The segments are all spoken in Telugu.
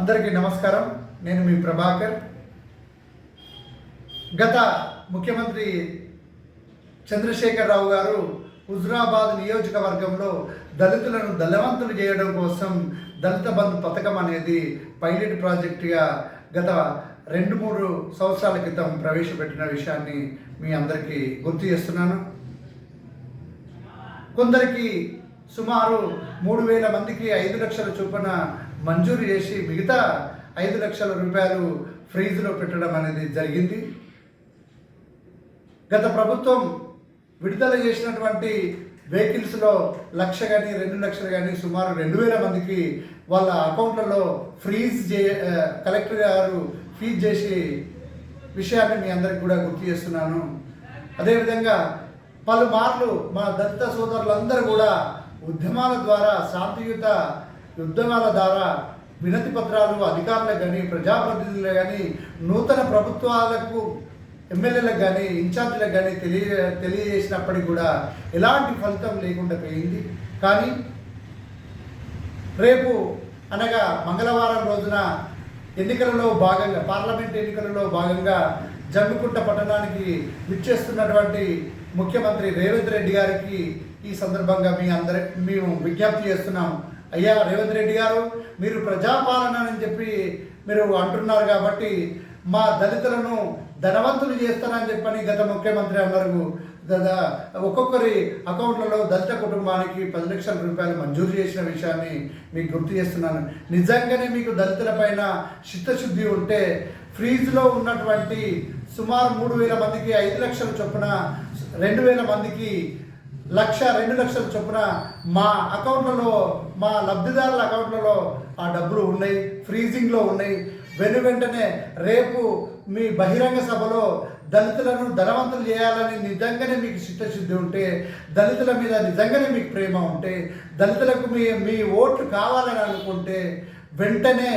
అందరికీ నమస్కారం. నేను మీ ప్రభాకర్. గత ముఖ్యమంత్రి చంద్రశేఖరరావు గారు హుజురాబాద్ నియోజకవర్గంలో దళితులను దళవంతులు చేయడం కోసం దళిత బంధు పథకం అనేది పైలట్ ప్రాజెక్టుగా గత రెండు మూడు సంవత్సరాల క్రితం ప్రవేశపెట్టిన విషయాన్ని మీ అందరికీ గుర్తు చేస్తున్నాను. కొందరికి సుమారు మూడు వేల మందికి ఐదు లక్షల చొప్పున మంజూరు చేసి మిగతా ఐదు లక్షల రూపాయలు ఫ్రీజ్లో పెట్టడం అనేది జరిగింది. గత ప్రభుత్వం విడుదల చేసినటువంటి వెహికల్స్లో లక్ష కానీ రెండు లక్షలు కానీ సుమారు రెండు వేల మందికి వాళ్ళ అకౌంట్లలో ఫ్రీజ్ చే కలెక్టర్ గారు ఫీజ్ చేసి విషయాన్ని మీ అందరికి కూడా గుర్తు చేస్తున్నాను. అదేవిధంగా పలుమార్లు మా దళిత సోదరులందరూ కూడా ఉద్యమాల ద్వారా శాంతియుత ఉద్యమాల ద్వారా వినతి పత్రాలు అధికారులకు కానీ ప్రజాప్రతినిధులకు కానీ నూతన ప్రభుత్వాలకు ఎమ్మెల్యేలకు కానీ ఇన్ఛార్జీలకు కానీ తెలియ తెలియజేసినప్పటికీ కూడా ఎలాంటి ఫలితం లేకుండా పోయింది. కానీ రేపు అనగా మంగళవారం రోజున ఎన్నికలలో భాగంగా పార్లమెంట్ ఎన్నికలలో భాగంగా జమ్మికుంట పట్టణానికి విచ్చేస్తున్నటువంటి ముఖ్యమంత్రి రేవంత్ రెడ్డి గారికి ఈ సందర్భంగా మీ అందరి మేము విజ్ఞప్తి చేస్తున్నాం. అయ్యా రేవంత్ రెడ్డి గారు మీరు ప్రజాపాలన అని చెప్పి మీరు అంటున్నారు కాబట్టి మా దళితులను ధనవంతులు చేస్తానని చెప్పని గత ముఖ్యమంత్రి అన్నారు. ఒక్కొక్కరి అకౌంట్లలో దళిత కుటుంబానికి పది లక్షల రూపాయలు మంజూరు చేసిన విషయాన్ని మీకు గుర్తు చేస్తున్నాను. నిజంగానే మీకు దళితుల పైన చిత్తశుద్ధి ఉంటే ఫ్రీజ్లో ఉన్నటువంటి సుమారు మూడు వేల మందికి ఐదు లక్షల చొప్పున రెండు వేల మందికి లక్ష రెండు లక్షల చొప్పున మా అకౌంట్లలో మా లబ్ధిదారుల అకౌంట్లలో ఆ డబ్బులు ఉన్నాయి ఫ్రీజింగ్లో ఉన్నాయి. వెను వెంటనే రేపు మీ బహిరంగ సభలో దళితులను ధనవంతులు చేయాలని నిజంగానే మీకు చిత్తశుద్ధి ఉంటే దళితుల మీద నిజంగానే మీకు ప్రేమ ఉంటే దళితులకు మీ మీ ఓట్లు కావాలని అనుకుంటే వెంటనే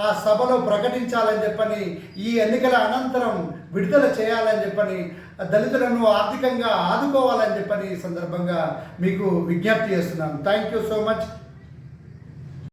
ఆ సభలో ప్రకటించాలని చెప్పని ఈ ఎన్నికల అనంతరం విడుదల చేయాలని చెప్పని దళితులను ఆర్థికంగా ఆదుకోవాలని చెప్పని ఈ సందర్భంగా మీకు విజ్ఞప్తి చేస్తున్నాను. Thank you so much